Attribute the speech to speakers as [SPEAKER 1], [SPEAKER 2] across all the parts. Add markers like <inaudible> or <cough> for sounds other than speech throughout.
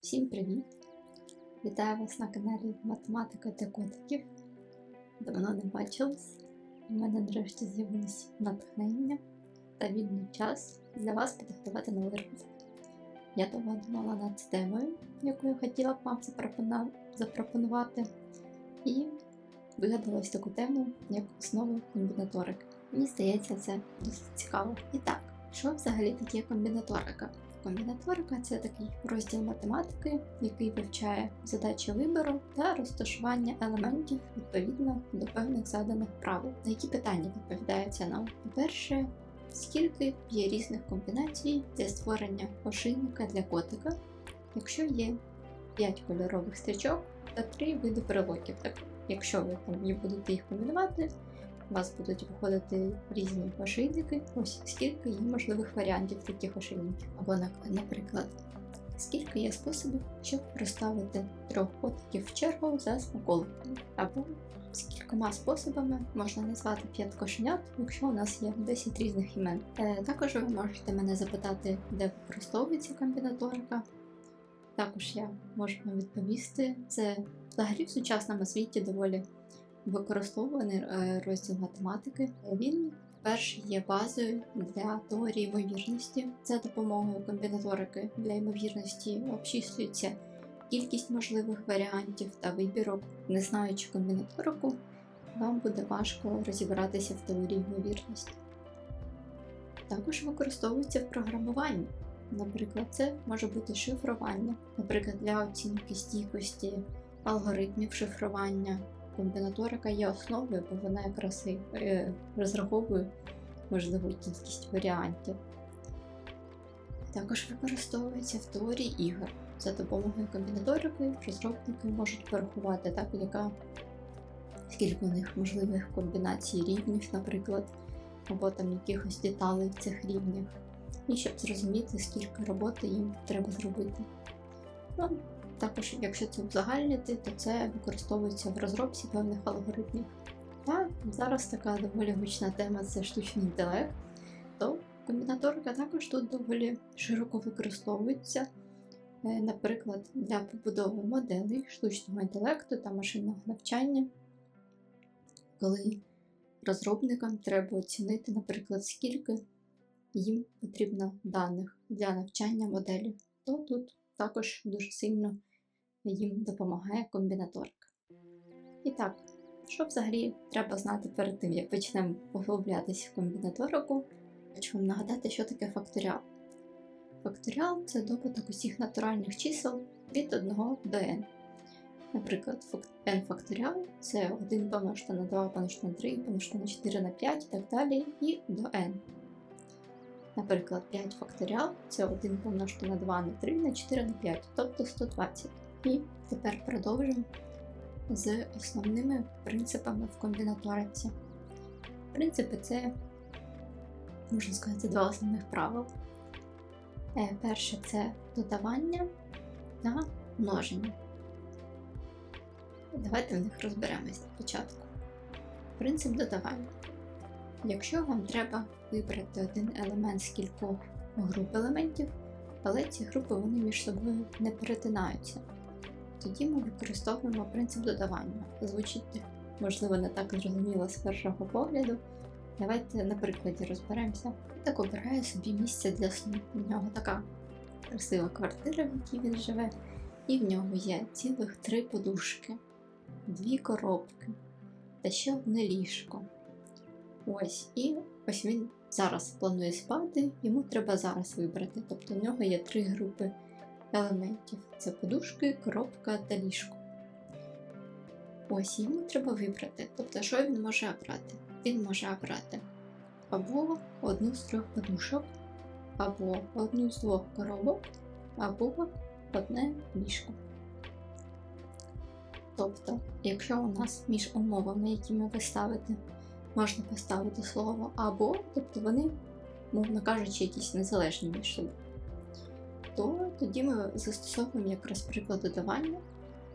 [SPEAKER 1] Всім привіт! Вітаю вас на каналі Математика для котиків. Давно не бачились. У мене нарешті з'явилось натхнення та вільний час для вас підготувати новий рецепт. Я довго думала над темою, яку я хотіла б вам запропонувати, і вигадала ось таку тему, як основи комбінаторики. Мені здається, це досить цікаво. І так, що взагалі таке комбінаторика? Комбінаторика це такий розділ математики, який вивчає задачі вибору та розташування елементів відповідно до певних заданих правил. На які питання відповідається нам? По-перше, скільки є різних комбінацій для створення ошейника для котика, якщо є 5 кольорових стрічок та 3 види брелоків. Так, якщо ви там і будете їх комбінувати, вас будуть виходити різні ошейники. Ось скільки є можливих варіантів таких ошейників. Або, на- наприклад, скільки є способів, щоб розставити трьох котиків в чергу за смаколиками. Або скількома способами можна назвати п'ять кошенят, якщо у нас є 10 різних імен. Е, також ви можете мене запитати, де використовується комбінаторика. Також я можу вам відповісти. Це взагалі в сучасному світі доволі використовуваний е, розділ математики. Він перший є базою для теорії ймовірності. За допомогою комбінаторики для ймовірності обчислюється кількість можливих варіантів та вибірок. Не знаючи комбінаторику, вам буде важко розібратися в теорії ймовірності. Також використовується в програмуванні. Наприклад, це може бути шифрування, наприклад, для оцінки стійкості алгоритмів шифрування. Комбінаторика є основою, бо вона якраз і е, розраховує можливу кількість варіантів. Також використовується в теорії ігор. За допомогою комбінаторики розробники можуть порахувати, так, яка, скільки у них можливих комбінацій рівнів, наприклад, або там якихось деталей в цих рівнях, і щоб зрозуміти, скільки роботи їм треба зробити. Ну, також, якщо це узагальнити, то це використовується в розробці певних алгоритмів. Та зараз така доволі гучна тема це штучний інтелект, то комбінаторика також тут доволі широко використовується, Е, наприклад, для побудови моделей штучного інтелекту та машинного навчання, коли розробникам треба оцінити, наприклад, скільки їм потрібно даних для навчання моделі, то тут також дуже сильно їм допомагає комбінаторика. І так, що взагалі треба знати перед тим, як почнемо поглублятися в комбінаторику, хочу вам нагадати, що таке факторіал. Факторіал це добуток усіх натуральних чисел від 1 до n. Наприклад, n факторіал це 1 помножити на 2 помножити на 3 помножити на 4 на 5 і так далі, і до n. Наприклад, 5 факторіал це 1 помножити на 2 на 3 на 4 на 5, тобто 120. І тепер продовжимо з основними принципами в комбінаториці. Принципи це, можна сказати, два основних правил. Е, Перше це додавання та множення. Давайте в них розберемось спочатку. Принцип додавання. Якщо вам треба вибрати один елемент з кількох груп елементів, але ці групи вони між собою не перетинаються, тоді ми використовуємо принцип додавання. Звучить, можливо, не так зрозуміло з першого погляду. Давайте на прикладі розберемося. Так обирає собі місце для сну. У нього така красива квартира, в якій він живе, і в нього є цілих три подушки, дві коробки та ще одне ліжко. Ось, і ось він зараз планує спати, йому треба зараз вибрати. Тобто в нього є три групи елементів: це подушки, коробка та ліжко. Ось йому треба вибрати. Тобто, що він може обрати? Він може обрати або одну з трьох подушок, або одну з двох коробок, або одне ліжко. Тобто, якщо у нас між умовами, якими ви ставите, можна поставити слово або, тобто вони, мовно кажучи, якісь незалежні між собою, то тоді ми застосовуємо якраз приклад додавання.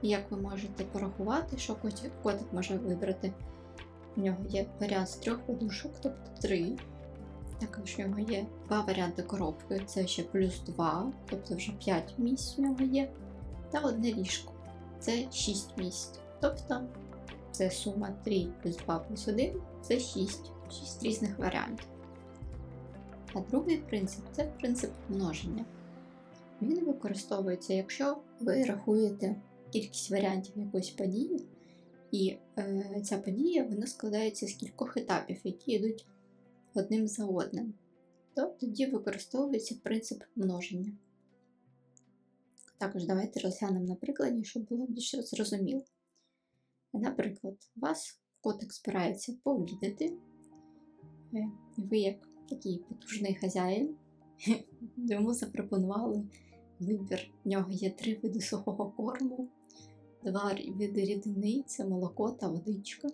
[SPEAKER 1] Як ви можете порахувати, що котик, може вибрати. У нього є варіант з трьох подушок, тобто три. Також у нього є два варіанти коробки, це ще плюс 2, тобто вже 5 місць у нього є. та одне ліжко. Це 6 місць. Тобто це сума 3 плюс 2 плюс 1 це 6. 6 різних варіантів. А другий принцип це принцип множення. Він використовується, якщо ви рахуєте кількість варіантів якоїсь події, і е, ця подія вона складається з кількох етапів, які йдуть одним за одним. То тоді використовується принцип множення. Також давайте розглянемо на прикладі, щоб було більше зрозуміло. Наприклад, вас котик збирається пообідати, е, ви, як такий потужний хазяїн, <laughs> йому запропонували вибір. В нього є три види сухого корму, два види рідини це молоко та водичка,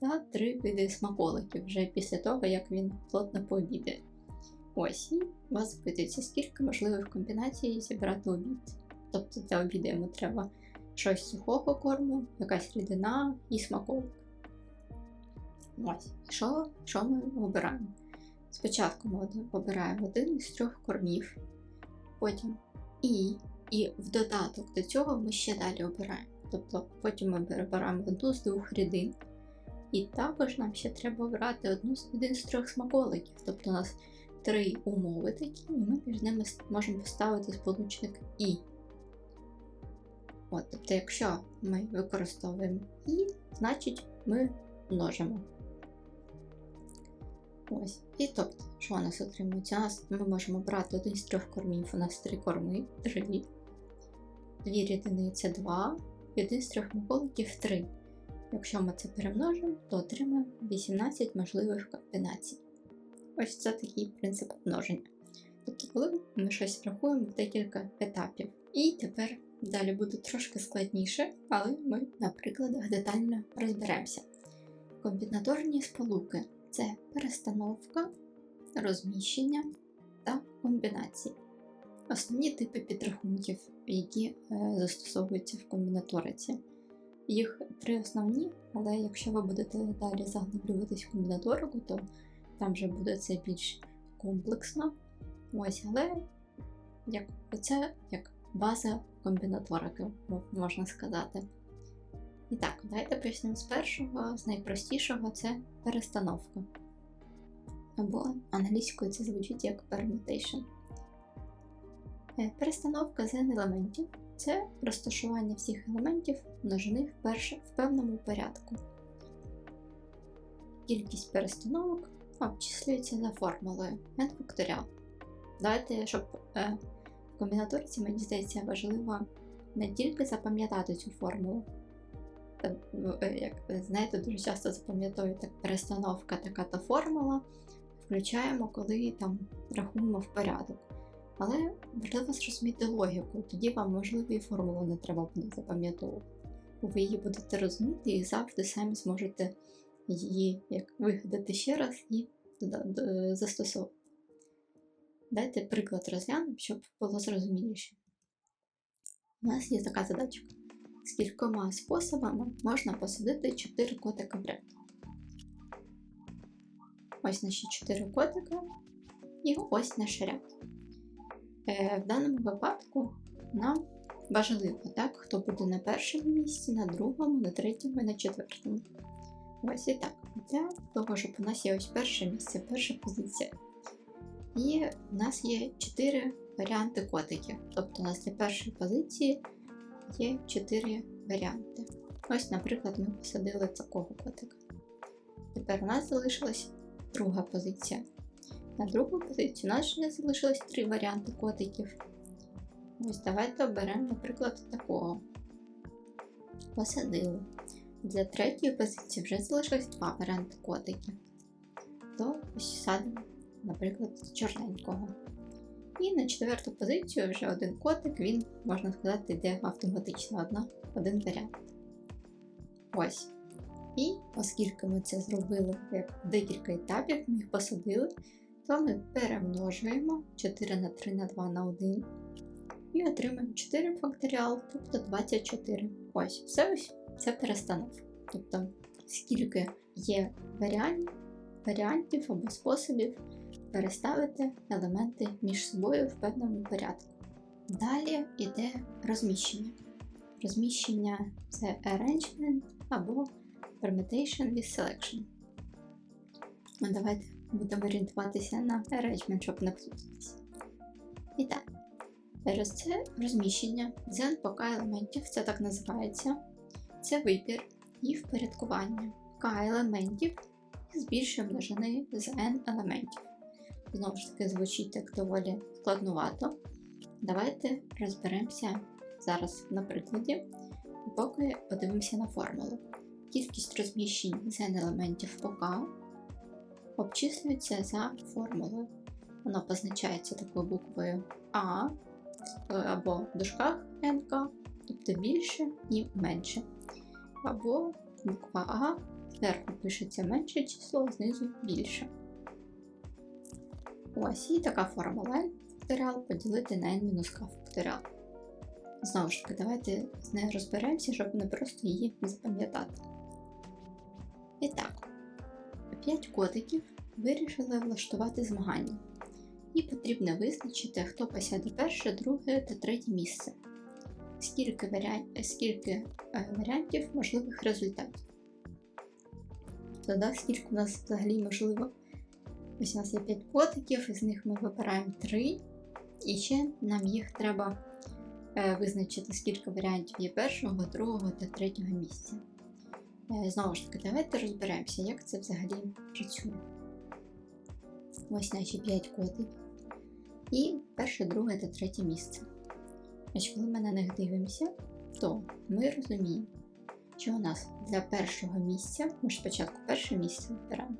[SPEAKER 1] та три види смаколиків вже після того, як він плотно пообідає. Ось, і вас запитується, скільки можливих комбінацій зібрати обід. Тобто для обіду йому треба щось сухого корму, якась рідина і смаколик. Ось, що, що ми обираємо? Спочатку ми обираємо один із трьох кормів, потім і, і в додаток до цього ми ще далі обираємо. Тобто потім ми обираємо одну з двох рідин. І також нам ще треба обрати одну з один з трьох смаколиків. Тобто у нас три умови такі, і ми між ними можемо поставити сполучник І. От, Тобто, якщо ми використовуємо І, значить ми множимо. Ось. І тобто, що у нас отримується? У нас ми можемо брати один з трьох кормів, у нас три корми, три. Дві рідини це два, і один з трьох миколиків три. Якщо ми це перемножимо, то отримаємо 18 можливих комбінацій. Ось це такий принцип множення. Тобто, коли ми щось рахуємо в декілька етапів. І тепер далі буде трошки складніше, але ми на прикладах детально розберемося. Комбінаторні сполуки це перестановка, розміщення та комбінації. Основні типи підрахунків, які е, застосовуються в комбінаториці. Їх три основні, але якщо ви будете далі заглиблюватись в комбінаторику, то там вже буде це більш комплексно. Ось, але як, це як база комбінаторики, можна сказати. І так, давайте почнемо з першого, з найпростішого це перестановка. Або англійською це звучить як permutation. Е, перестановка n елементів це розташування всіх елементів множини в певному порядку. Кількість перестановок обчислюється за формулою n факторіал. Давайте, щоб е, в комбінаториці, мені здається, важливо не тільки запам'ятати цю формулу. Е, як знаєте, дуже часто запам'ятовую так перестановка така та формула, включаємо, коли там рахуємо в порядок. Але важливо зрозуміти логіку, тоді вам, можливо, і формулу не треба буде запам'ятовувати. Ви її будете розуміти і завжди самі зможете її як вигадати ще раз і застосовувати. Дайте приклад розглянемо, щоб було зрозуміліше. У нас є така задачка. З кількома способами можна посадити 4 котика в ряд. Ось наші 4 котика і ось наш ряд. Е, в даному випадку нам важливо, так, хто буде на першому місці, на другому, на третьому і на четвертому. Ось і так. Для того, щоб у нас є ось перше місце, перша позиція. І у нас є 4 варіанти котиків. Тобто у нас для першої позиції є 4 варіанти. Ось, наприклад, ми посадили такого котика. Тепер у нас залишилась друга позиція. На другу позицію у нас ще залишилось три варіанти котиків. Ось давайте оберемо, наприклад, такого. Посадили. Для третьої позиції вже залишилось два варіанти котиків. То ось садимо, наприклад, чорненького. І на четверту позицію вже один котик, він, можна сказати, йде автоматично одна, один варіант. Ось. І оскільки ми це зробили як декілька етапів, ми їх посадили, то ми перемножуємо 4 на 3 на 2 на 1 і отримаємо 4 факторіал, тобто 24. Ось, все ось це перестановка. Тобто, скільки є варіантів, або способів переставити елементи між собою в певному порядку. Далі йде розміщення. розміщення це arrangement або permutation with selection. Ну, давайте будемо орієнтуватися на arrangement, щоб не плутатися. І так, Через це розміщення з NPK елементів, це так називається, це вибір і впорядкування К елементів із більшої множини з N елементів. Знову ж таки, звучить так доволі складнувато. Давайте розберемося зараз на прикладі, поки подивимося на формулу. Кількість розміщень з N елементів по К обчислюється за формулою. Воно позначається такою буквою А або в дужках НК, тобто більше і менше. Або буква А, зверху пишеться менше число, знизу більше. Ось і така формула n факторіал поділити на n-k факторіал. Знову ж таки, давайте з нею розберемося, щоб не просто її запам'ятати. І так, 5 котиків вирішили влаштувати змагання і потрібно визначити, хто посяде перше, друге та третє місце. Скільки, варіант... Скільки е, варіантів можливих результатів. Тоді, скільки у нас взагалі можливо. Ось у нас є 5 котиків, із них ми вибираємо 3. І ще нам їх треба е, визначити, скільки варіантів є першого, другого та третього місця. Знову ж таки, давайте розберемося, як це взагалі працює. Ось наші 5 котиків і перше, друге та третє місце. Ось коли ми на них дивимося, то ми розуміємо, що у нас для першого місця, ми ж спочатку перше місце вибираємо,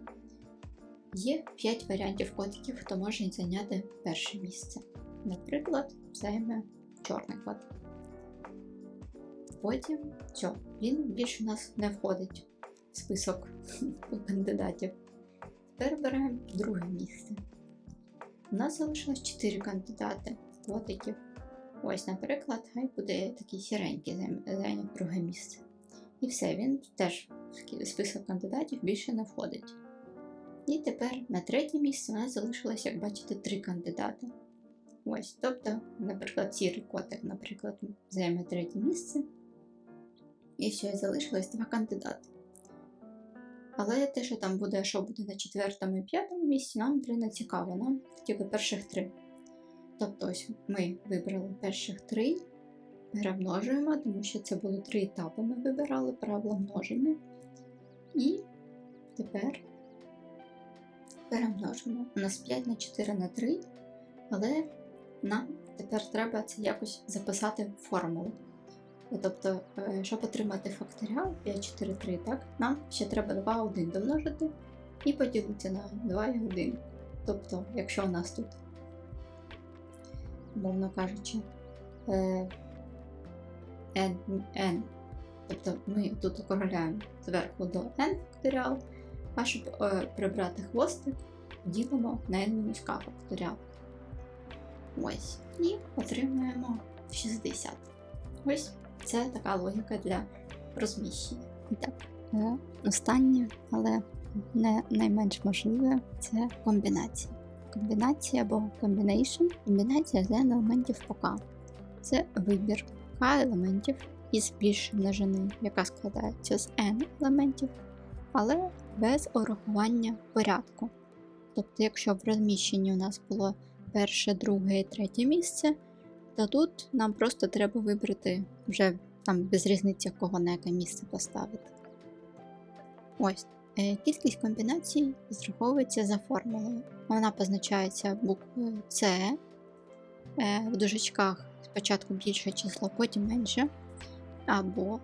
[SPEAKER 1] є 5 варіантів котиків, хто може зайняти перше місце. Наприклад, займе чорний котик. Потім що, він більше у нас не входить в список <laughs> кандидатів. Тепер беремо друге місце. У нас залишилось 4 кандидати котиків. Ось, наприклад, хай буде такий сіренький зайняв друге місце. І все, він теж в список кандидатів більше не входить. І тепер на третє місце у нас залишилось, як бачите, три кандидати. Ось, тобто, наприклад, сірий котик, наприклад, займе третє місце. І все, залишилось два кандидати. Але те, що там буде, що буде на четвертому і п'ятому місці, нам вже не цікаво, нам тільки перших три. Тобто ось ми вибрали перших три, перемножуємо, тому що це були три етапи, ми вибирали правила множення. І тепер перемножимо. У нас 5 на 4 на 3, але нам тепер треба це якось записати в формулу. Тобто, е, щоб отримати факторіал 5, 4, 3, так, нам ще треба 2, 1 домножити і поділити на 2 і 1. Тобто, якщо у нас тут, мовно кажучи, е, n, n, тобто ми тут округляємо зверху до n факторіал, а щоб е, прибрати хвостик, ділимо на n-k факторіал. Ось. І отримуємо 60. Ось. Це така логіка для розміщення. так, е, останнє, але не найменш можливе це комбінація. Комбінація або комбінейшн комбінація з елементів по К. Це вибір К елементів із більшої множини, яка складається з n елементів, але без урахування порядку. Тобто, якщо в розміщенні у нас було перше, друге і третє місце, то тут нам просто треба вибрати вже там без різниці, кого на яке місце поставити. Ось. Е, кількість комбінацій зраховується за формулою. Вона позначається буквою С. Е, в дужечках спочатку більше число, потім менше. Або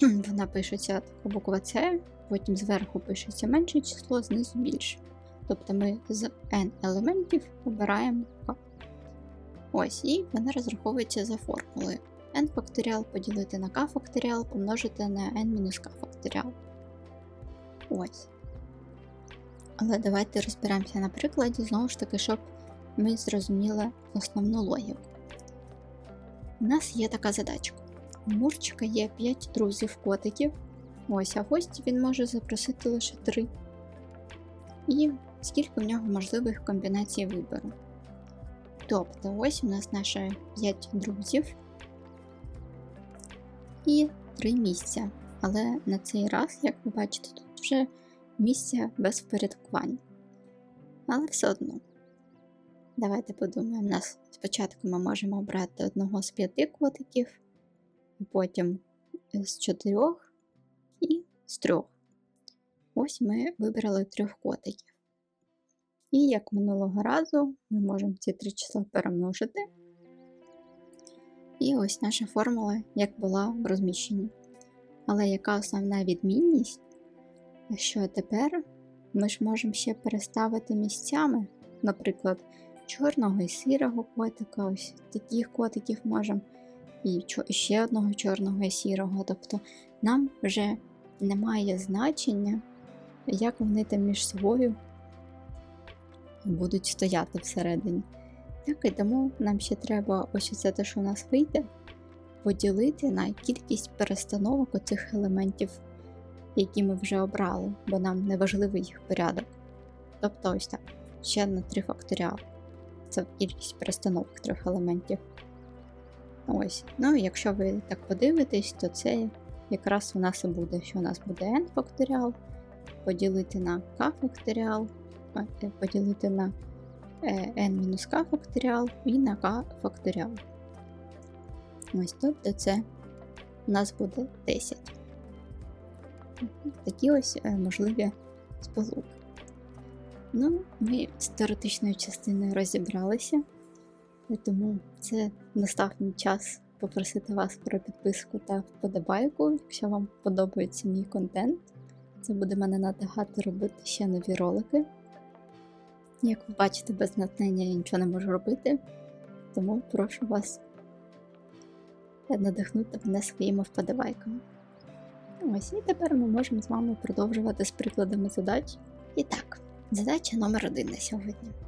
[SPEAKER 1] вона пишеться така буква С, потім зверху пишеться менше число, знизу більше. Тобто ми з n елементів обираємо К. Ось, і вона розраховується за формулою. n факторіал поділити на k факторіал помножити на n-k факторіал. Ось. Але давайте розберемося на прикладі, знову ж таки, щоб ми зрозуміли основну логіку. У нас є така задачка. У Мурчика є 5 друзів-котиків. Ось, а гості він може запросити лише 3. І скільки в нього можливих комбінацій вибору. Тобто ось у нас наші 5 друзів. і 3 місця. Але на цей раз, як ви бачите, тут вже місця без впорядкування. Але все одно. Давайте подумаємо. Нас спочатку ми можемо обрати одного з п'яти котиків, потім з чотирьох і з трьох. Ось ми вибрали трьох котиків. І як минулого разу, ми можемо ці три числа перемножити. І ось наша формула, як була в розміщенні. Але яка основна відмінність? Що тепер ми ж можемо ще переставити місцями, наприклад, чорного і сірого котика, ось таких котиків можемо, і ще одного чорного і сірого. Тобто нам вже немає значення, як вони там між собою будуть стояти всередині. Так і тому нам ще треба ось це те, що у нас вийде, поділити на кількість перестановок оцих елементів, які ми вже обрали, бо нам не важливий їх порядок. Тобто ось так, ще на 3 факторіал. Це кількість перестановок трьох елементів. Ось. Ну якщо ви так подивитесь, то це якраз у нас і буде, що у нас буде n факторіал, поділити на k факторіал, е, поділити на n-k факторіал і на k факторіал. Ось тобто це у нас буде 10. Такі ось е, можливі сполуки. Ну, ми з теоретичною частиною розібралися, тому це настав мій час попросити вас про підписку та вподобайку, якщо вам подобається мій контент. Це буде мене надагати робити ще нові ролики. Як ви бачите, без натхнення я нічого не можу робити, тому прошу вас надихнути мене своїми вподобайками. Ось і тепер ми можемо з вами продовжувати з прикладами задач. І так, задача номер один на сьогодні.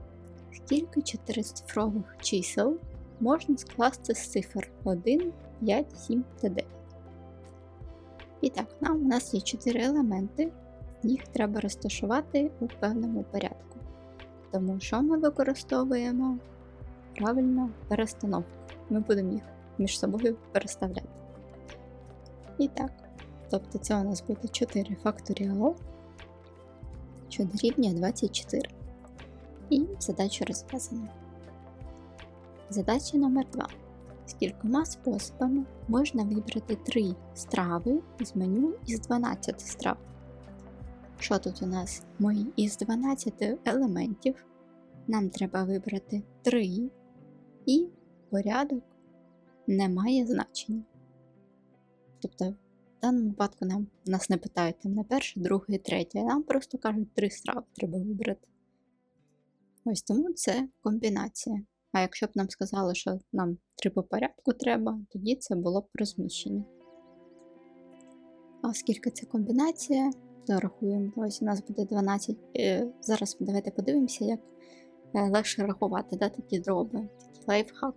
[SPEAKER 1] Скільки чотирицифрових чисел можна скласти з цифр 1, 5, 7 та 9? І так, нам у нас є 4 елементи, їх треба розташувати у певному порядку. Тому що ми використовуємо правильно перестановку. Ми будемо їх між собою переставляти. І так, тобто це у нас буде 4 факторіал, що дорівнює 24. І задача розв'язана. Задача номер 2. З кількома способами можна вибрати 3 страви з меню із 12 страв. Що тут у нас? Ми із 12 елементів. Нам треба вибрати 3 і порядок не має значення. Тобто, в даному випадку нам нас не питають там на перше, друге і третє, а нам просто кажуть, три страви треба вибрати. Ось тому це комбінація. А якщо б нам сказали, що нам три по порядку треба, тоді це було б розміщення. А оскільки це комбінація, то рахуємо, ось у нас буде 12. Е, зараз давайте подивимося, як е, легше рахувати да, такі дроби, такий лайфхак.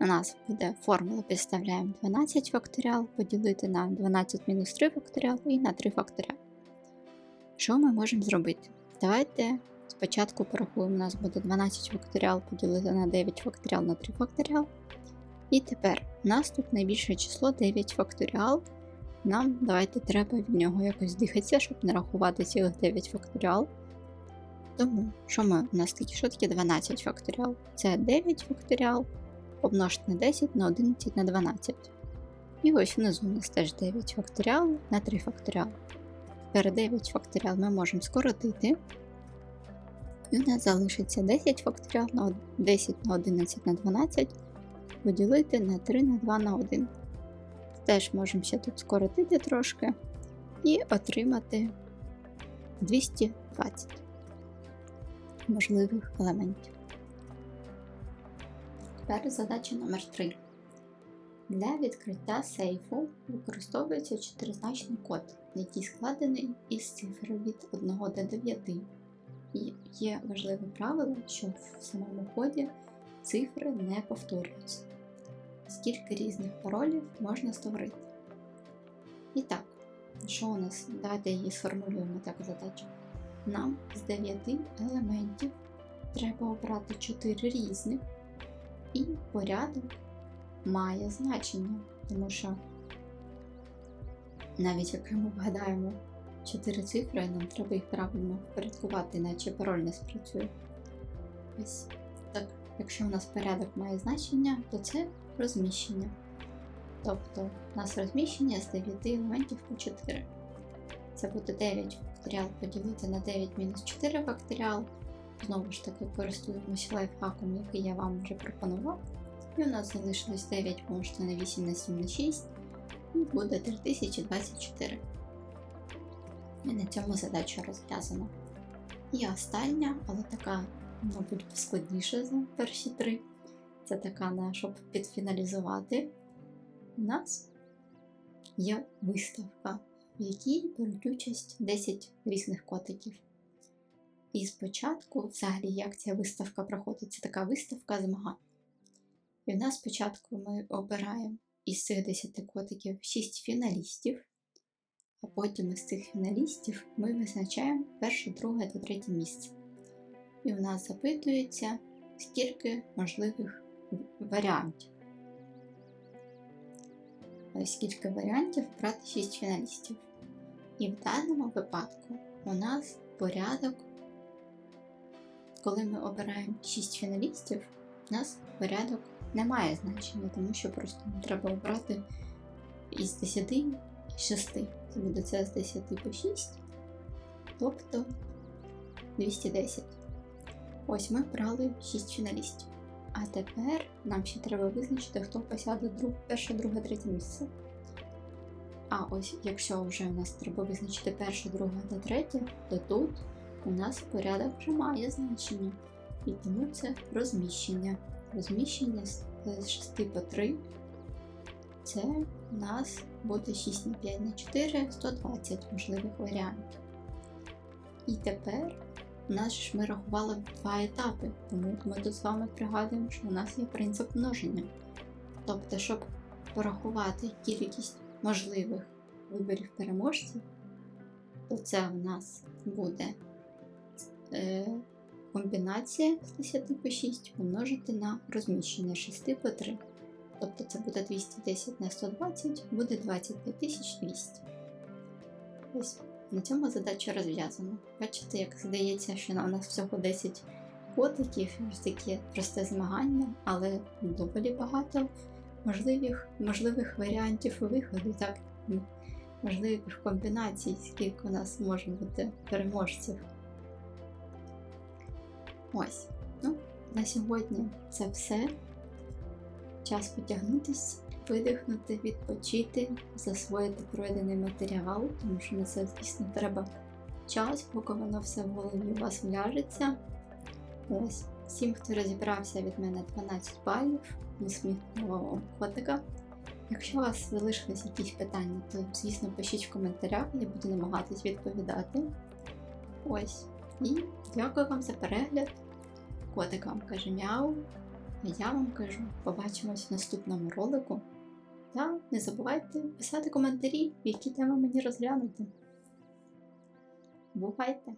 [SPEAKER 1] У нас буде формула, підставляємо 12 факторіал, поділити на 12 мінус 3 факторіал і на 3 факторіал. Що ми можемо зробити? Давайте спочатку порахуємо, у нас буде 12 факторіал поділити на 9 факторіал на 3 факторіал. І тепер у нас тут найбільше число 9 факторіал. Нам давайте треба від нього якось дихатися, щоб не рахувати цілих 9 факторіал. Тому, що ми у нас такі, що таке 12 факторіал? Це 9 факторіал помножити на 10 на 11 на 12. І ось внизу у нас теж 9 факторіал на 3 факторіал. Тепер 9 факторіал ми можемо скоротити. І у нас залишиться 10 факторіал на 10 на 11 на 12 поділити на 3 на 2 на 1. Теж можемо ще тут скоротити трошки і отримати 220 можливих елементів. Тепер задача номер 3 Для відкриття сейфу використовується чотиризначний код, який складений із цифр від 1 до 9. І є важливе правило, що в самому коді цифри не повторюються. Скільки різних паролів можна створити? І так, що у нас? Давайте її сформулюємо так задачу. Нам з 9 елементів треба обрати 4 різних. І порядок має значення, тому що Навіть якщо ми вгадаємо чотири цифри, нам треба їх правильно впорядкувати, іначе пароль не спрацює. Ось так, якщо у нас порядок має значення, то це розміщення. Тобто у нас розміщення з 9 елементів по 4. Це буде 9 факторіал поділити на 9 мінус 4 факторіал. Знову ж таки, користуємося лайфхаком, який я вам вже пропонував. І у нас залишилось 9 помножити на 8 на 7 на 6 і буде 3024. І на цьому задача розв'язана. І остання, але така, мабуть, складніша за перші три. Це така, на, щоб підфіналізувати. У нас є виставка, в якій беруть участь 10 різних котиків. І спочатку, взагалі, як ця виставка проходить, це така виставка змагань. І в нас спочатку ми обираємо із цих 10 котиків 6 фіналістів, а потім із цих фіналістів ми визначаємо перше, друге та третє місце. І в нас запитується, скільки можливих варіантів. Скільки варіантів брати 6 фіналістів. І в даному випадку у нас порядок, коли ми обираємо 6 фіналістів, у нас порядок не має значення, тому що просто треба обрати із 10 і 6. Це буде це з 10 по 6, тобто 210. Ось ми брали 6 фіналістів. А тепер нам ще треба визначити, хто посяде друг, перше, друге, третє місце. А ось якщо вже у нас треба визначити перше, друге та третє, то тут у нас порядок вже має значення. І тому це розміщення. Розміщення з 6 по 3. Це у нас буде 6 на 5 на 4, 120 можливих варіантів. І тепер у нас ж ми рахували два етапи, тому ми тут з вами пригадуємо, що у нас є принцип множення. Тобто, щоб порахувати кількість можливих виборів переможців, то це в нас буде е, комбінація з 10 по 6 помножити на розміщення 6 по 3. Тобто це буде 210 на 120, буде 25200. Ось на цьому задача розв'язана. Бачите, як здається, що у нас всього 10 котиків, таке просте змагання, але доволі багато можливих можливих варіантів виходу, так, можливих комбінацій, скільки у нас може бути переможців. Ось, ну, на сьогодні це все. Час потягнутися, видихнути, відпочити, засвоїти пройдений матеріал, тому що на це, звісно, треба час, поки воно все в голові у вас вляжеться. Ось, всім, хто розібрався від мене 12 балів, усміхнулого котика. Якщо у вас залишились якісь питання, то, звісно, пишіть в коментарях, я буду намагатись відповідати. Ось. І дякую вам за перегляд. Котик вам каже мяу. А я вам кажу, побачимось в наступному ролику. Та не забувайте писати коментарі, які теми мені розглянути. Бувайте!